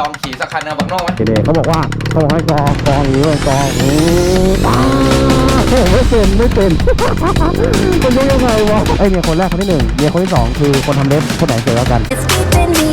ลองขี่สักคันนะบังโน่ไหมเด็กๆเขาบอกว่าเขาบอกให้กองกองอย่างนี้เลยกองอือป้าโอ้โหไม่เป็นไม่เป็นมันรู้ยังไงวะไอเมียคนแรกคนที่หนึ่งเมียคนที่สองคือคนทำเล็บคนไหนสวยกว่ากัน It's keeping me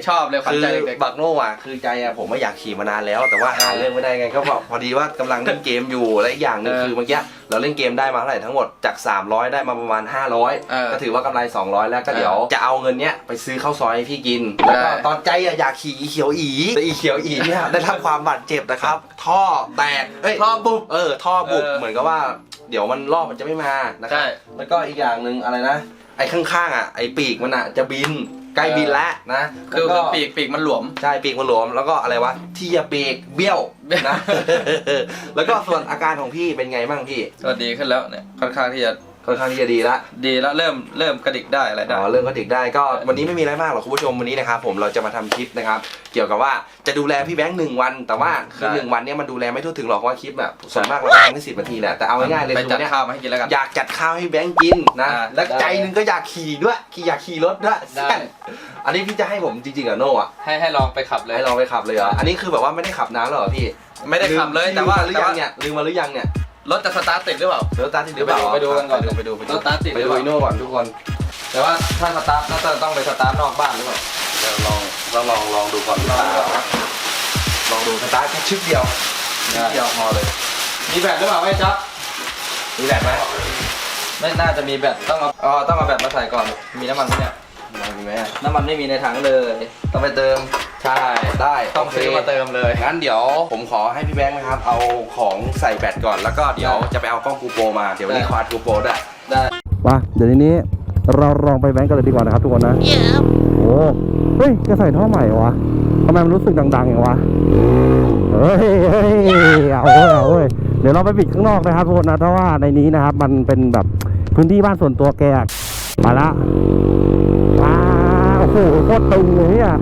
กโน่นี่เด็กๆชอบเลยขวัญใจคือเด็กบักโน่อะคือใจอะผมไม่อยากขี่มานานแล้ว แต่ว่าหาเรื่องไม่ได้ไงก็บอกพอดีว่ากำลังเล่นเกมอยู่และอีกอย่างหนึงคือเมื่อกี้เราเล่นเกมได้มาเท่าไหร่ทั้งหมดจาก 300 ได้มาประมาณเออ500ก็ถือว่ากำไร 200 แล้วก็เดี๋ยวจะเอาเงินเนี้ยไปซื้อข้าวซอยให้พี่กิน แล้วก็ได้ ตอนใจอะอยากขี่อีเขียวอีแต่อีเขียวอีเนี่ยได้รับความบาดเจ็บนะครับ ท่อแตกเอ้ยท่อบุบเออท่อบุบเออ เหมือนกับว่า เดี๋ยวมันรอบมันจะไม่มานะคใช่รับแล้วก็อีกอย่างหนึ่งอะไรนะ ไอ้ข้างๆอะไอ้ปีกมันอะจะบิน ใกล้บินแล้วนะคือแล้วคือก็ปีกปีกมันหลวม ใช่ปีกมันหลวมแล้วก็อะไรวะที่จะปีกเบี้ยวเบี้ยวนะ แล้วก็ส่วนอาการของพี่เป็นไงบ้างพี่ ก็ดีขึ้นแล้วเนี่ยค่อนข้างที่จะ ค่อนข้างที่จะดีละดีแล้วเริ่มเริ่มกระดิกได้อะไรได้ อ๋อเรื่องก็เด็กได้ก็วันนี้ไม่มีอะไรมากหรอกคุณผู้ชมวันนี้นะครับผมเราจะมาทำคลิปนะครับ เกี่ยวกับว่าจะดูแลพี่แบงค์หนึ่งวัน แต่ว่าคือได้ หนึ่งวันเนี้ยมันดูแลไม่ทั่วถึงหรอกเพราะว่าคลิปแบบส่วนมากเราก็ทำแค่สิบนาทีแหละแต่เอาง่ายๆเลยไปคือจัวัดนเนี้ยข้าวมาให้กินแล้วกัน อยากจัดข้าวให้แบงค์กินนะอ่าแล้วได้ใจหนึงก็อยากขี่ด้วยขี่อยากขี่รถด้วยได้ อันนี้พี่จะให้ผมจริงๆเหรอโน่อะให้ให้ลองไปขับเลย ให้ลองไปขับเลยเหรออันนี้คือแบบว่าไม่ได้ขับนานแล้วเหรอพี่ไม่ได้ขับเลยลืมแต่ว่าลืมมาหรือยังเนี่ยลืมมาหรือยังเนี่ย รถจะสตาร์ทติดหรือเปล่า เดี๋ยวสตาร์ทติดหเดี๋รืยวอไปเปล่าดูไปดูกันก่อนไปดูไปดูสตาร์ทติด ไปหรืดูอเปล่าอีโน่ก่อนทุกคน แต่ว่าถ้าสตาร์ทน่าจะต้องไปสตาร์ทนอกบ้านหรือเปล่าเดี๋ยวลองลองลองลองดูก่อนลองลองดูสตาร์ทแค่ชึกเดียวชึกเดียวพอเลย มีแบตหรือเปล่าไม่จ๊อบมีแบตไหมไม่น่าจะมีแบตต้องเอาอ๋อต้องเอาแบตมาใส่ก่อน มีน้ำมันไหมเนี่ยมีไหมอะน้ำมันไม่มีในถังเลย ต้องไปเติม ใช่ได้ต้องโคซื้อมาเติมเลย งั้นเดี๋ยวผมขอให้พี่แบงค์นะครับ เอาของใส่แบตก่อน แล้วก็เดี๋ยวจะไปเอากล้องกูโปรมา เดี๋ยววันนี้ได้ควาดกูโปรด้วยได้มาเดี๋ยวทีนี้เราลองไปแบงก์กันเลยดีกว่านะครับทุกคนนะโอ้เฮ้ยแกใส่ท่อใหม่เหรอวะทำไมมันรู้สึกดังๆอย่างวะเฮ้ยเฮ้ยเอาเว้ยเอาเว้ยเดี๋ยวเราไปปิดข้างนอกนะครับทุกคนนะเพราะว่าในนี้นะครับ มันเป็นแบบพื้นที่บ้านส่วนตัวแกอะมาละว้าว โอ้โหโคตรตึงเลยเนี่ย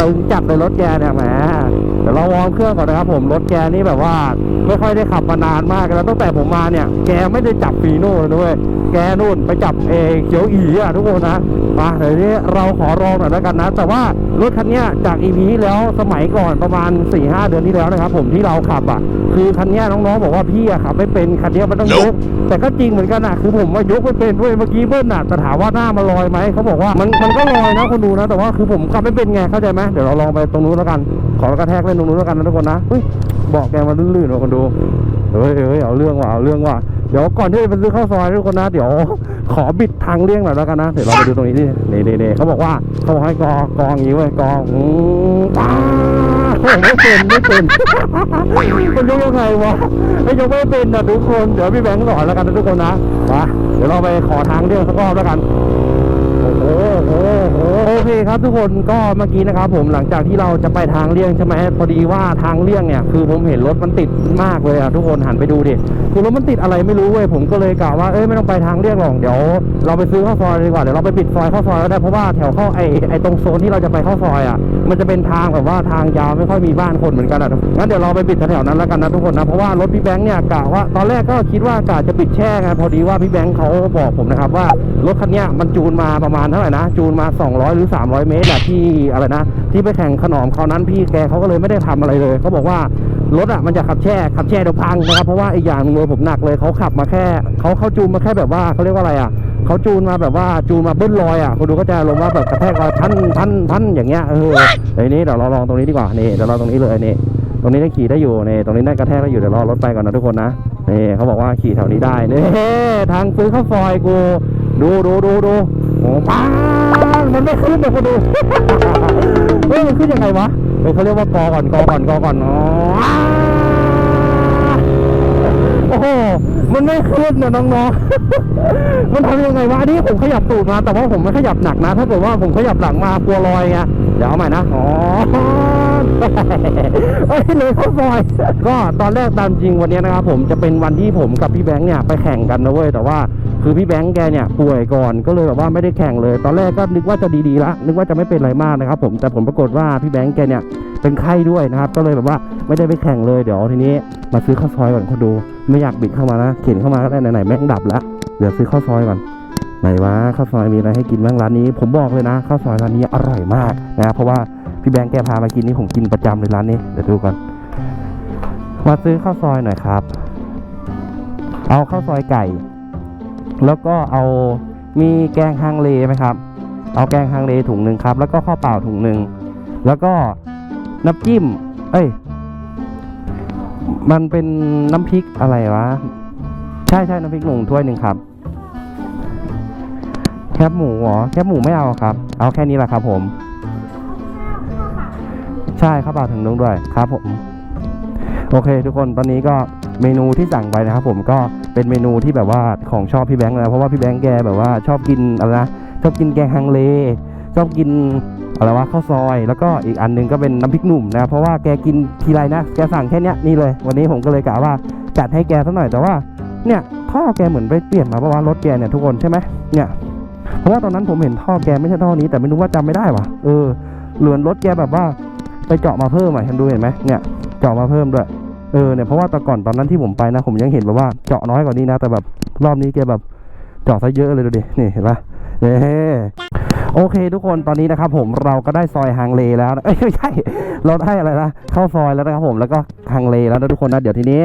ตึงจัดเลยรถแกเนี่ยแหมเดี๋ยวเราวอร์มเครื่องก่อนนะครับผมรถแกนี่แบบว่า ไม่ค่อยได้ขับมานานมากแล้วตั้งแต่ผมมาเนี่ย แกไม่ได้จับฟีโน่เลยด้วยแกนู่นไปจับเอเขียวอีอะทุกคนนะมาเดี๋ยวนี้เราขอลองหน่อยแล้วกันนะ แต่ว่ารถคันนี้จากอีพีแล้วสมัยก่อนประมาณ4ี่หเดือนที่แล้วนะครับ ผมที่เราขับอะ คือคันเนี้ยน้องๆบอกว่าพี่อะขับไม่เป็นคันเนี้ยมันต้องยก แต่ก็จริงเหมือนกันอะคือผมว่ายกไม่เป็นด้วยเมื่อกี้เบิ้ลอะแต่ถามว่าหน้ามันลอยไหมเขาบอกว่ามันมันก็ลอยนะคนดูนะ แต่ว่าคือผมขับไม่เป็นไงเข้าใจไหมเดี๋ยวเราลองไปตรงนู้นแล้วกัน ขอกระแทกเล่นตรงนู้นแล้วกันนะทุกคนนะเฮ้ยเบอกแกมาลื่นๆว่ะคนดูเฮ้ยเฮ้ยเอาเรื่องว่ะเอาเรื่องว่ะเดี๋ยวก่อนที่จะไปซื้อข้าวซอยทุกคนนะ เดี๋ยวขอบิดทางเลี่ยงหน่อยแล้วกันนะ เดี๋ยวเราไปดูตรงนี้ดินี่นี่นี่เขาบอกว่าเขาบอกให้กอกองอย่างนี้เว้ยกองอืมป้าโอ้ ไม่เป็นไม่เป็นมันยกยังไงวะไม่ยกไม่เป็นนะทุกคน เดี๋ยวพี่แบงค์สอนแล้วกันนะทุกคนนะมาเดี๋ยวเราไปขอทางเลี่ยงสักรอบแล้วกัน โอ้โห โอเคครับทุกคนก็เมื่อกี้นะครับผมหลังจากที่เราจะไปทางเลี่ยงใช่ไหมพอดีว่าทางเลี่ยงเนี่ยคือผมเห็นรถมันติดมากเลยอะทุกคนหันไปดูดิคือรถมันติดอะไรไม่รู้เว้ยผมก็เลยกะว่าเอ้ยไม่ต้องไปทางเลี่ยงหรอกเดี๋ยว เราไปซื้อข้าวซอยดีกว่าเดี๋ยวเราไปปิดซอยข้าวซอยก็ได้เพราะว่าแถวเข้าไอไอตรงโซนที่เราจะไปข้าซอยอะมันจะเป็นทางแบบว่าทางยาวไม่ค่อยมีบ้านคนเหมือนกันอะงั้นเดี๋ยวเราไปปิดแถวนั้นแล้วกันนะทุกคนนะเพราะว่ารถพี่แบงค์เนี่ยกะว่าตอนแรกก็คิดว่ากะจะปิดแช่ไงพอดีว่าพี่แบงค์เขาบอกผมนะครับว่ารถคันนี้มันจูนมาประมาณเท่าไหร่นะจูนมา 200หรือ 300 เมตรอะที่อะไรนะที่ไปแข่งขนอมครานั้นพี่แกเขาก็เลยไม่ได้ทำอะไรเลยเขาบอกว่ารถอะมันจะขับแช่ขับแช่เดี๋ยวพังนะครับเพราะว่าอีกอย่างหนึงเลยผมหนักเลยเขาขับมาแค่เขาเขาจูนมาแค่แบบว่าเขาเรียกว่าอะไรอะเขาจูนมาแบบว่าจูนมาเบิ้ลลอยอะคุณดูก็จะลงว่าแบบกระแทกรอยพันพันพันอย่างเงี้ยเออเดี๋ยวนี้เดี๋ยวเราลองตรงนี้ดีกว่านี่เดี๋ยวเราตรงนี้เลยนี่ตรงนี้ได้ขี่ได้อยู่นี่ตรงนี้ได้กระแทกได้อยู่เดี๋ยวรอรถไปก่อนนะทุกคนนะนี่เขาบอกว่าขี่แถวนี้ได้นี่ทางซื้อข้าวซอยกูดูดูดูดู โอ้ปังมันไม่ขึ้นเลยคุณดูเฮ้ยมันขึ้นยังไงวะเฮ้ยเขาเรียกว่ากอก่อนกอก่อนกอก่อนอ๋อโอ้โหมันไม่ขึ้นนะน้องๆ มันทำยังไงวะนี่ผมขยับตูดมา แต่ว่าผมไม่ขยับหนักนะ ถ้าเกิดว่าผมขยับหลังมากลัวลอยไง เดี๋ยวเอาใหม่นะ อ๋อ เอ้ยเลยเข้าซอย ก็ตอนแรกตามจริงวันนี้นะครับผมจะเป็นวันที่ผมกับพี่แบงค์เนี่ยไปแข่งกันนะเว้ยแต่ว่าคือพี่แบงค์แกเนี่ยป่วยก่อนก็เลยแบบว่าไม่ได้แข่งเลย ตอนแรกก็นึกว่าจะดีๆละนึกว่าจะไม่เป็นอะไรมากนะครับผมแต่ผมปรากฏว่าพี่แบงค์แกเนี่ยเป็นไข้ด้วยนะครับก็เลยแบบว่าไม่ได้ไปแข่งเลยเดี๋ยวทีนี้มาซื้อข้าวซอยก่อนคนดูไม่อยากบิดเข้ามานะเข็นเข้ามาก็ได้ไหนๆแม่งดับล้วเดี๋ยวซื้อข้าวซอยก่อนไหนวะข้าวซอยมีอะไรให้กินบ้างร้านนี้ ผมบอกเลยนะข้าวซอยร้านนี้อร่อยมากนะเพราะว่า พี่แบงค์แกพามากินนี่ผมกินประจำเลยร้านนี้เดี๋ยวดูก่อนมาซื้อข้าวซอยหน่อยครับ เอาข้าวซอยไก่ แล้วก็เอามีแกงฮังเลไหมครับ เอาแกงฮังเลถุงหนึ่งครับ แล้วก็ข้าวเปล่าถุงหนึ่งแล้วก็น้ำจิ้ม เอ้ย มันเป็นน้ำพริกอะไรวะ ใช่ใช่น้ำพริกหนุ่มถ้วยหนึ่งครับ แคบหมูเหรอ แคบหมูไม่เอาครับ เอาแค่นี้แหละครับผม ใช่ข้าวเปล่าถุงนึงด้วยครับผมโอเค ทุกคนตอนนี้ก็เมนูที่สั่งไปนะครับ ผมก็เป็นเมนูที่แบบว่าของชอบพี่แบงค์นะเพราะว่าพี่แบงค์แกแบบว่าชอบกินอะไรนะชอบกินแกงฮังเล ชอบกินอะไรวะข้าวซอย แล้วก็อีกอันหนึงก็เป็นน้ำพริกหนุ่มนะเพราะว่าแกกินทีไรนะแกสั่งแค่นี้นี่เลย วันนี้ผมก็เลยกะว่าจัดให้แกสักหน่อยแต่ว่าเนี่ยท่อแกเหมือนไปเปลี่ยนมาเพราะว่ารถแกเนี่ยทุกคนใช่ไหมเนี่ยเพราะว่าตอนนั้นผมเห็นท่อแกไม่ใช่ท่อนี้แต่ไม่รู้ว่าจำไม่ได้ว่ะเออเหลือนรถแกแบบว่า ไปเจาะมาเพิ่มอะเห็นดูเห็นไหมเนี่ยเจาะมาเพิ่มด้วยเออเนี่ยเพราะว่าแต่ก่อนตอนนั้นที่ผมไปนะผมยังเห็นแบบว่าเจาะน้อยกว่านี้นะ แต่แบบรอบนี้แกแบบเจาะซะเยอะเลยดูดินี่เห็นปะเย้โอเคทุกคนตอนนี้นะครับผมเราก็ได้ซอยฮังเลแล้วเอ้ยไม่ใช่เราได้อะไรนะเข้าซอยแล้วนะครับผมแล้วก็ฮังเลแล้วนะทุกคนนะเดี๋ยวทีนี้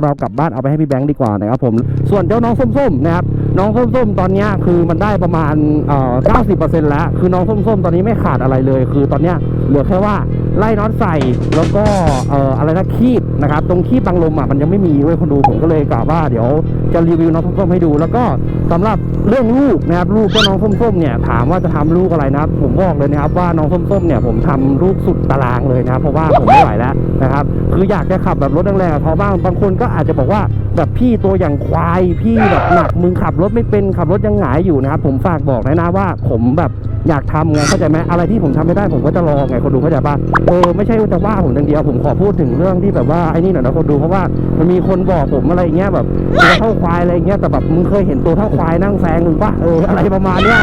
เรากลับบ้านเอาไปให้พี่แบงค์ดีกว่านะครับผมส่วนเจ้าน้องส้มๆนะครับน้องส้มๆตอนนี้คือมันได้ประมาณเอ่อ90%แล้วคือน้องส้มๆตอนนี้ไม่ขาดอะไรเลย คือตอนนี้เหลือแค่ว่า ไล่น็อตใส่แล้วก็เอ่ออะไรนะคีบนะครับตรงคีบบังลมอะมันยังไม่มีเว้ยคนดูผมก็เลยกะว่าเดี๋ยวจะรีวิวน้องส้มๆให้ดู แล้วก็สำหรับเรื่องลูกนะครับลูกเจ้าน้องส้มๆเนี่ยถามว่าจะทำลูกอะไรนะครับ ผมบอกเลยนะครับว่าน้องส้มๆเนี่ยผมทำลูกสุดตารางเลยนะครับเพราะว่าผมไม่ไหวแล้วนะครับคืออยากจะขับแบบรถแรงๆกับเขาบ้างบางคนก็อาจจะบอกว่าแบบพี่ตัวอย่างควายพี่แบบหนักมึงขับรถไม่เป็นขับรถยังหงายอยู่นะครับผมฝากบอกเลยนะว่าผมแบบอยากทำไงเข้าใจไหมอะไรที่ผมทำไม่ได้ผมก็จะลองไงคนดูเข้าใจปะเออไม่ใช่ว่าจะว่าผมอย่างเดียวผมขอพูดถึงเรื่องที่แบบว่าไอ้นี่หน่อยนะคนดูเพราะว่ามันมีคนบอกผมอะไรเงี้ยแบบตัวเท่าควายอะไรเงี้ยแต่แบบมึงเคยเห็นตัวเท่าควายนั่งแซงมึงปะเอออะไรประมาณเนี้ย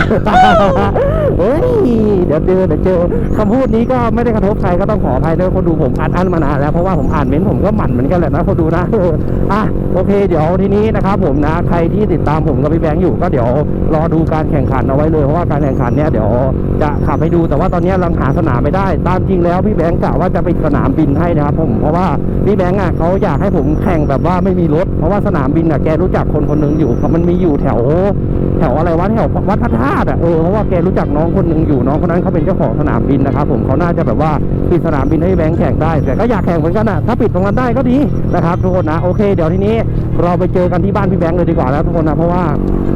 เฮ้ยเดี๋ยวเจอเดี๋ยวเจอคำพูดนี้ก็ไม่ได้กระทบใครก็ต้องขออภัยด้วยคนดูผมอ่านอ่านมานานแล้วเพราะว่าผมอ่านเม้นผมก็หมั่นเหมือนกันแหละนะคนดูนะอะโอเค เดี๋ยวทีนี้นะครับผมนะใครที่ติดตามผมกับพี่แบงค์อยู่ก็เดี๋ยวรอดูการแข่งขันเอาไว้เลยเพราะว่าการแข่งขันเนี้ยเดี๋ยวจะขับให้ดูแต่ว่าตอนนี้เราหาสนามไม่ได้ตามจริงแล้วพี่แบงค์กะว่าจะไปสนามบินให้นะครับผมเพราะว่าพี่แบงค์อะเขาอยากให้ผมแข่งแบบว่าไม่มีรถ เพราะว่าสนามบินอะแกรู้จักคนคนหนึงอยู่มันมีอยู่แถวแถวอะไรวะแถววัดพระธาตุอะเออเพราะว่าแกรู้จักน้องคนหนึ่งอยู่น้องคนนั้นเขาเป็นเจ้าของสนามบินนะครับผมเขาน่าจะแบบว่าปิดสนามบินให้แบงค์แข่งได้ แต่ก็อยากแข่งเหมือนกันอะถ้าปิดตรงนั้นได้ก็ดีนะครับทุกคนนะโอเค เดี๋ยวทีนี้เราไปเจอกันที่บ้านพี่แบงค์เลยดีกว่าแล้วทุกคนนะเพราะว่า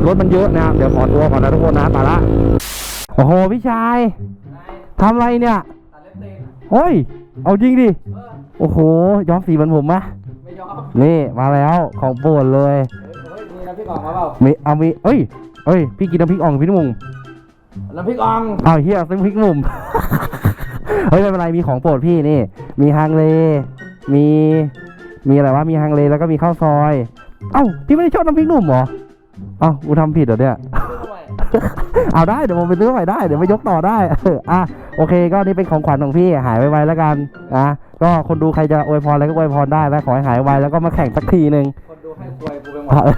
รถมันเยอะนะเดี๋ยวขอตัวก่อนนะทุกคนนะไปละโอ้โหพี่ชายทำอะไรเนี่ย โอ้ย เอาจริงดิโอ้โหย้อมสีเหมือนผมมะไม่ยอมนี่มาแล้วของโปรดเลย เฮ้ยมีน้ำพริกอ่องมาเปล่ามีเอามีเอ้ยเอ้ย พี่กินน้ำพริกอ่องพี่นุ่มน้ำพริกอ่องอ้าวเฮียซื้อพริกหนุ่ม เฮ้ยไม่เป็นไรมีของโปรดพี่นี่ มีฮังเล มี มีอะไรวะมีฮังเลแล้วก็มีข้าวซอย เอ้าพี่ไม่ได้ชอบน้ำพริกหนุ่มเหรอเอ้ากูทำผิดเหรอเนี่ย เอาได้เดี๋ยวผมไปซื้อใหม่ได้เดี๋ยวไปยกต่อได้ เอออะ โอเค ก็นี่เป็นของขวัญของพี่หายไวๆแล้วกันนะก็คนดูใครจะอวยพรอะไรก็อวยพรได้แล้วขอให้หายไวแล้วก็มาแข่งสักทีหนึ่งคนดูให้ควยกูไปหมด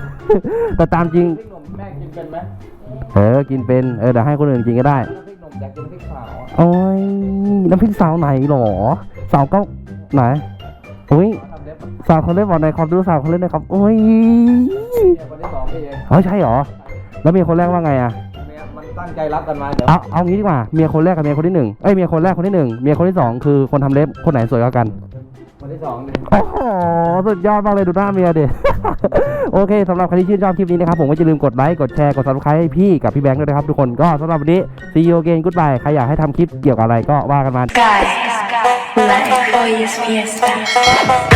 แต่ตามจริงพริกหนุ่มแม่กินเป็นไหมเออกินเป็นเออเดี๋ยวให้คนอื่นกินก็ได้น้ำพริกหนุ่มอยากกินพริกขาวอะโอ้ยน้ำพริกสาวไหนหรอสาวก็ไหนอุ้ยทำเล็บอะสาวคนเล่นบอกในอยความรู้สาวคนเล่นหนะครับโอ้ยเนี่ยคนที่สองพี่เองเฮ้ยใช่หรอแล้วเมียคนแรกว่าไงอะเมียมัน ตั้งใจรับกันมาเดี๋ยวเอาเอางี้ดีกว่าเมียคนแรกกับเมียคนที่หนึ่งเอ้ยเมียคนแรกคนที่หนึ่งเมียคนที่สองคือคนทำเล็บคนไหนสวยกว่ากันคนที่สองเนี่ยโอ้โหสุดยอดมากเลยดูหน้าเมียดิโอเคสำหรับใครที่ชื่นชอบคลิปนี้นะครับผมก็อย่าลืมกดไลค์กดแชร์กด subscribe ให้พี่กับพี่แบงค์ด้วยนะครับทุกคนก็สำหรับวันนี้ see you again goodbye ใครอยากให้ทำคลิปเกี่ยวกับอะไรก็ว่ากันมา Guys, life hoy es fiesta.